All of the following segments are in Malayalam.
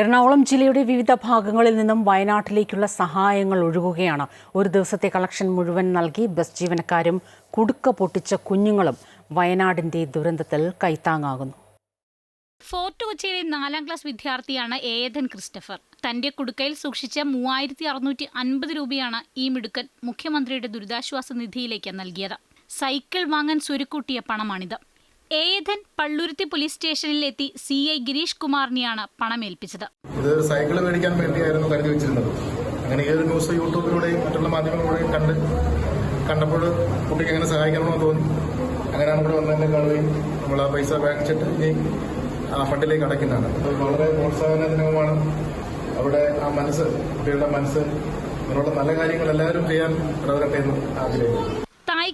എറണാകുളം ജില്ലയുടെ വിവിധ ഭാഗങ്ങളിൽ നിന്നും വയനാട്ടിലേക്കുള്ള സഹായങ്ങൾ ഒഴുകുകയാണ്. ഒരു ദിവസത്തെ കളക്ഷൻ മുഴുവൻ നൽകി ബസ് ജീവനക്കാരും കുടുക്ക പൊട്ടിച്ച കുഞ്ഞുങ്ങളും വയനാടിന്റെ ദുരന്തത്തിൽ കൈത്താങ്ങാകുന്നു. ഫോർട്ട് കൊച്ചിയിലെ നാലാം ക്ലാസ് വിദ്യാർത്ഥിയാണ് ഏതൻ ക്രിസ്റ്റഫർ. തന്റെ കുടുക്കയിൽ സൂക്ഷിച്ച മൂവായിരത്തി അറുന്നൂറ്റി അൻപത് രൂപയാണ് ഈ മിടുക്കൻ മുഖ്യമന്ത്രിയുടെ ദുരിതാശ്വാസ നിധിയിലേക്ക് നൽകിയത്. സൈക്കിൾ വാങ്ങാൻ സ്വരുക്കൂട്ടിയ പണമാണിത്. ഏതൻ പള്ളുരുത്തി പോലീസ് സ്റ്റേഷനിൽ എത്തി സി ഐ ഗിരീഷ് കുമാറിനെയാണ് പണമേൽപ്പിച്ചത്. ഇത് സൈക്കിൾ മേടിക്കാൻ വേണ്ടിയായിരുന്നു കരുതി വെച്ചിരുന്നത്. അങ്ങനെ ഒരു ന്യൂസ് യൂട്യൂബിലൂടെയും മറ്റുള്ള മാധ്യമങ്ങളിലൂടെയും കണ്ട് കണ്ടപ്പോൾ കുട്ടിക്ക് എങ്ങനെ സഹായിക്കണമെന്ന് തോന്നി. അങ്ങനെയാണ് ഇവിടെ വന്നതിനെ കാണുകയും നമ്മൾ ആ പൈസ വാങ്ങിച്ചിട്ട് ഇനി ആ ഫണ്ടിലേക്ക് അടയ്ക്കുന്നതാണ്. വളരെ പ്രോത്സാഹനജനകമാണ് അവിടെ ആ മനസ്സ് കുട്ടികളുടെ മനസ്സ് അങ്ങനെയുള്ള നല്ല കാര്യങ്ങൾ എല്ലാവരും ചെയ്യാൻ ഇടവരട്ടെ എന്ന് ആഗ്രഹിക്കുന്നു.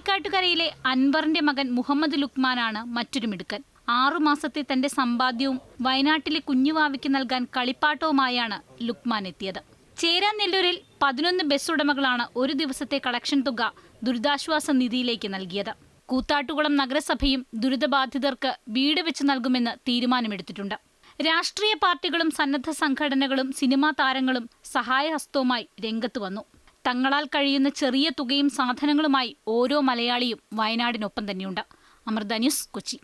തായ്ക്കാട്ടുകരയിലെ അൻവറിന്റെ മകൻ മുഹമ്മദ് ലുക്മാനാണ് മറ്റൊരു മിടുക്കൻ. ആറുമാസത്തെ തന്റെ സമ്പാദ്യവും വയനാട്ടിലെ കുഞ്ഞുവാവിക്ക് നൽകാൻ കളിപ്പാട്ടവുമായാണ് ലുക്മാൻ എത്തിയത്. ചേരാനെല്ലൂരിൽ പതിനൊന്ന് ബസ് ഉടമകളാണ് ഒരു ദിവസത്തെ കളക്ഷൻ തുക ദുരിതാശ്വാസ നിധിയിലേക്ക് നൽകിയത്. കൂത്താട്ടുകുളം നഗരസഭയും ദുരിതബാധിതർക്ക് വീട് വെച്ച് നൽകുമെന്ന് തീരുമാനമെടുത്തിട്ടുണ്ട്. രാഷ്ട്രീയ പാർട്ടികളും സന്നദ്ധ സംഘടനകളും സിനിമാ താരങ്ങളും സഹായഹസ്തവുമായി രംഗത്ത് വന്നു. തങ്ങളാൽ കഴിയുന്ന ചെറിയ തുകയും സാധനങ്ങളുമായി ഓരോ മലയാളിയും വയനാടിനൊപ്പം തന്നെയുണ്ട്. അമൃത ന്യൂസ് കൊച്ചി.